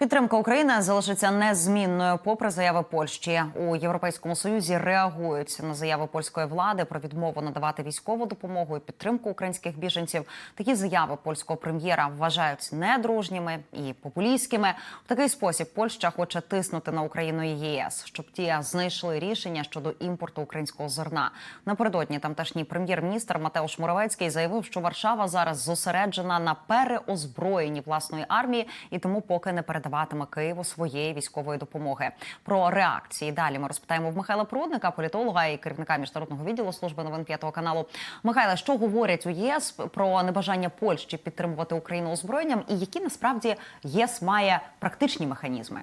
Підтримка України залишиться незмінною, попри заяви Польщі у Європейському Союзі. Реагують на заяви польської влади про відмову надавати військову допомогу і підтримку українських біженців. Такі заяви польського прем'єра вважають недружніми і популістськими. В такий спосіб Польща хоче тиснути на Україну і ЄС, щоб ті знайшли рішення щодо імпорту українського зерна. Напередодні тамтешній прем'єр-міністр Матеуш Моровецький заявив, що Варшава зараз зосереджена на переозброєнні власної армії і тому поки не передаватиме Києву своєї військової допомоги. Про реакції далі ми розпитаємо в Михайла Прудника, політолога і керівника міжнародного відділу служби новин п'ятого каналу. Михайле, що говорять у ЄС про небажання Польщі підтримувати Україну озброєнням, і які насправді ЄС має практичні механізми?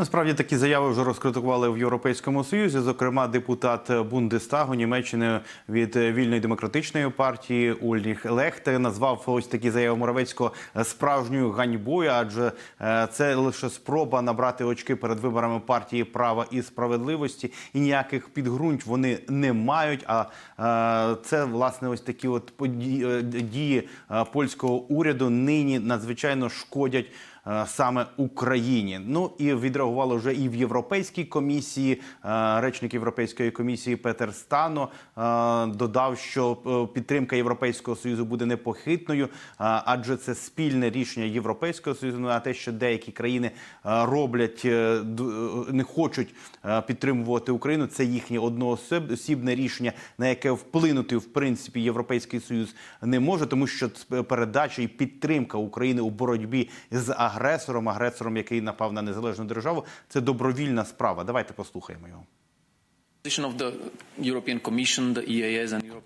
Насправді такі заяви вже розкритикували в Європейському Союзі. Зокрема, депутат Бундестагу Німеччини від вільної демократичної партії Ульріх Лехте назвав ось такі заяви Моровецького справжньою ганьбою, адже е, це лише спроба набрати очки перед виборами партії права і справедливості, і ніяких підґрунт вони не мають. А е, це власне ось такі от е, дії польського уряду нині надзвичайно шкодять. Е, Саме Україні, ну і відреагували вже і в Європейській комісії. Е, Речник Європейської комісії Петер Стано е, додав, що підтримка Європейського союзу буде непохитною, адже це спільне рішення Європейського союзу. Ну а те, що деякі країни роблять, не хочуть підтримувати Україну, це їхнє одноосібне рішення, на яке вплинути в принципі Європейський Союз не може, тому що передача і підтримка України у боротьбі з агресором, агресором, який напав на незалежну державу, це добровільна справа. Давайте послухаємо його.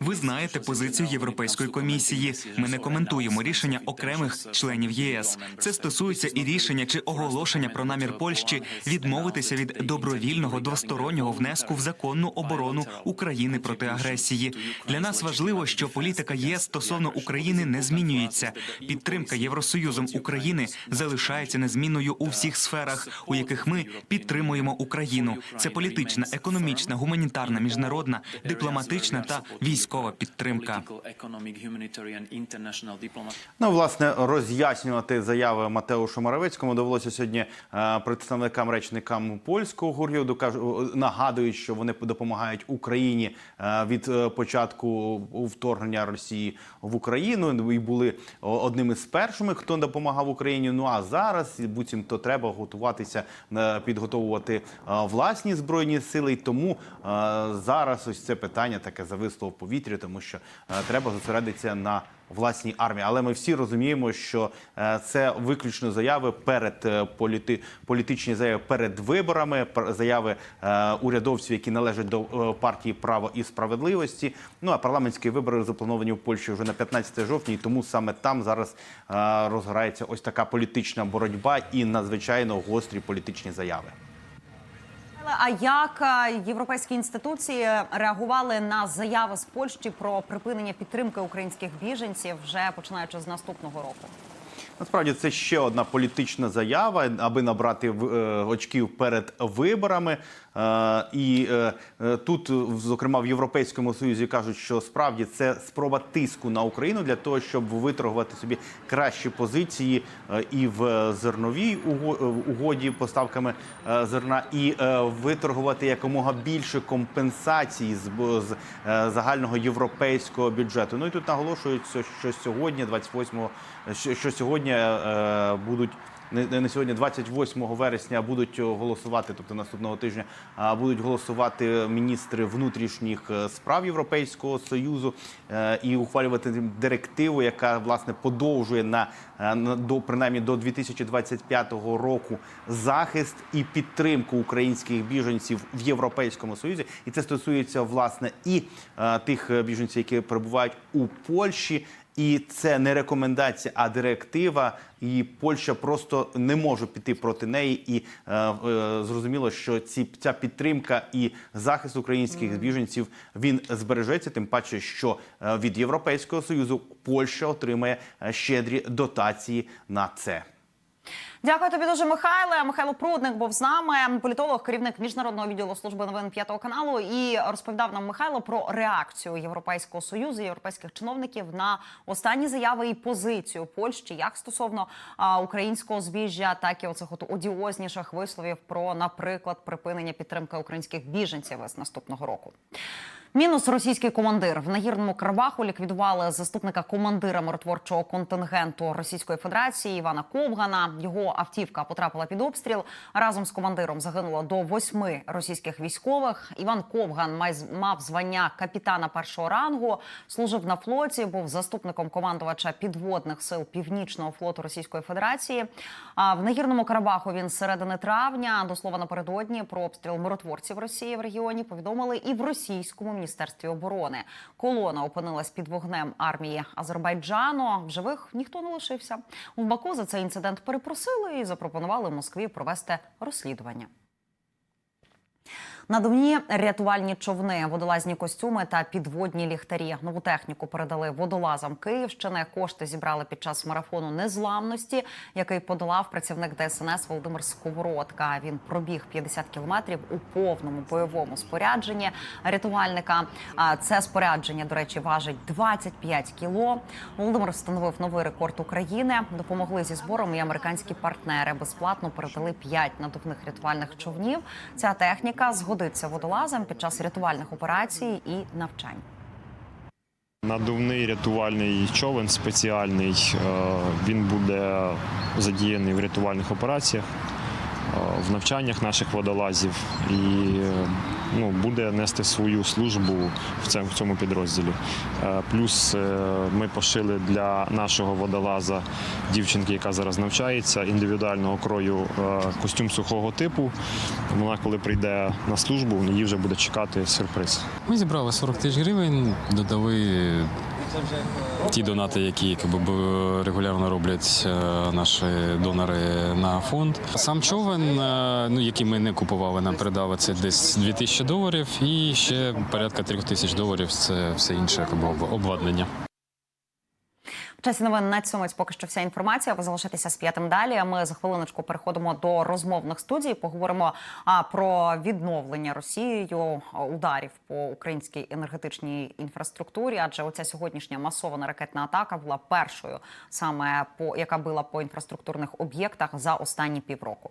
Ви знаєте позицію Європейської комісії. Ми не коментуємо рішення окремих членів ЄС. Це стосується і рішення чи оголошення про намір Польщі відмовитися від добровільного двостороннього внеску в законну оборону України проти агресії. Для нас важливо, що політика ЄС стосовно України не змінюється. Підтримка Євросоюзом України залишається незмінною у всіх сферах, у яких ми підтримуємо Україну. Це політична, економічна, гуманітарна, міжнародна, дипломатична та військова підтримка. Ну, власне, роз'яснювати заяви Матеушу Моровецькому довелося сьогодні е, представникам речникам польського уряду. Кажу, нагадують, що вони допомагають Україні е, від е, початку вторгнення Росії в Україну і були одним із першими, хто допомагав Україні. Ну а зараз буцімто треба готуватися е, підготовувати е, власні збройні сили. І тому е, зараз ось це питання таке зависло в повітрі, тому що е, треба зосередитися на власній армії. Але ми всі розуміємо, що е, це виключно заяви перед е, політи, політичні заяви перед виборами, заяви урядовців, які належать до партії право і справедливості. Ну а парламентські вибори заплановані в Польщі вже на 15 жовтня, і тому саме там зараз розгорається ось така політична боротьба і надзвичайно гострі політичні заяви. А як е, європейські інституції реагували на заяви з Польщі про припинення підтримки українських біженців вже починаючи з наступного року? Насправді це ще одна політична заява, аби набрати е, очків перед виборами. Е, і е, тут, зокрема, в Європейському Союзі кажуть, що справді це спроба тиску на Україну для того, щоб виторгувати собі кращі позиції і в зерновій уго- угоді поставками зерна, і виторгувати якомога більше компенсацій з, загального європейського бюджету. Ну і тут наголошується, що сьогодні, 28 що, що сьогодні е, будуть. Не, сьогодні, 28 вересня, будуть голосувати, тобто наступного тижня, будуть голосувати міністри внутрішніх е, справ Європейського союзу е, і ухвалювати директиву, яка власне подовжує на, е, до принаймні до 2025 року захист і підтримку українських біженців в Європейському Союзі. І це стосується власне і е, тих е, біженців, які перебувають у Польщі. І це не рекомендація, а директива. І Польща просто не може піти проти неї. І е, е, зрозуміло, що ці ця підтримка і захист українських біженців він збережеться. Тим паче, що е, від Європейського союзу Польща отримає е, щедрі дотації на це. Дякую тобі дуже, Михайле. Михайло Прудник був з нами, політолог, керівник міжнародного відділу служби новин п'ятого каналу. І розповідав нам Михайло про реакцію Європейського союзу, європейських чиновників на останні заяви і позицію Польщі, як стосовно а, українського збіжжя, так і оцих от одіозніших висловів про, наприклад, припинення підтримки українських біженців з наступного року. Мінус російський командир в нагірному Карабаху ліквідували заступника командира миротворчого контингенту Російської Федерації Івана Ковгана. Його автівка потрапила під обстріл. Разом з командиром загинуло до восьми російських військових. Іван Ковган май- мав звання капітана першого рангу, служив на флоті, був заступником командувача підводних сил Північного флоту Російської Федерації. А в нагірному Карабаху він з середини травня, до слова напередодні, про обстріл миротворців Росії в регіоні повідомили і в російському міністерстві оборони. Колона опинилась під вогнем армії Азербайджану. В живих ніхто не лишився. У Баку за цей інцидент перепросили і запропонували Москві провести розслідування. Надувні рятувальні човни, водолазні костюми та підводні ліхтарі. Нову техніку передали водолазам Київщини. Кошти зібрали під час марафону незламності, який подолав працівник ДСНС Володимир Сковородка. Він пробіг 50 кілометрів у повному бойовому спорядженні рятувальника. А це спорядження, до речі, важить 25 кіло. Володимир встановив новий рекорд України. Допомогли зі збором і американські партнери. Безплатно передали 5 надувних рятувальних човнів. Ця техніка згодиться водолазам під час рятувальних операцій і навчань. Надувний рятувальний човен спеціальний. е, Він буде задіяний в рятувальних операціях, е, в навчаннях наших водолазів і е, ну, буде нести свою службу в цьому, підрозділі. Е, Плюс е, ми пошили для нашого водолаза дівчинки, яка зараз навчається, індивідуального крою е, костюм сухого типу. Вона, коли прийде на службу, її вже буде чекати сюрприз. Ми зібрали 40 тисяч гривень, додали ті донати, які якби, регулярно роблять е, наші донори на фонд. Сам човен, е, ну, який ми не купували, нам передали, це десь 2 тисячі доларів, і ще порядка 3 тисяч доларів це все інше якби, обладнання. Часі новин на цьому поки що вся інформація. Ви залишайтеся з п'ятим далі. Ми за хвилиночку переходимо до розмовних студій. Поговоримо а, про відновлення Росією ударів по українській енергетичній інфраструктурі. Адже оця сьогоднішня масована ракетна атака була першою, саме по яка била по інфраструктурних об'єктах за останні півроку.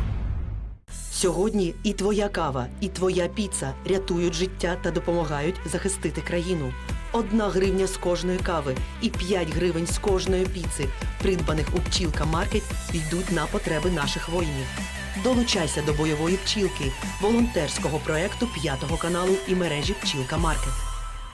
Сьогодні і твоя кава, і твоя піца рятують життя та допомагають захистити країну. Одна гривня з кожної кави і 5 гривень з кожної піци, придбаних у пчілка Маркет, йдуть на потреби наших воїнів. Долучайся до бойової пчілки, волонтерського проекту п'ятого каналу і мережі Пчілка Маркет.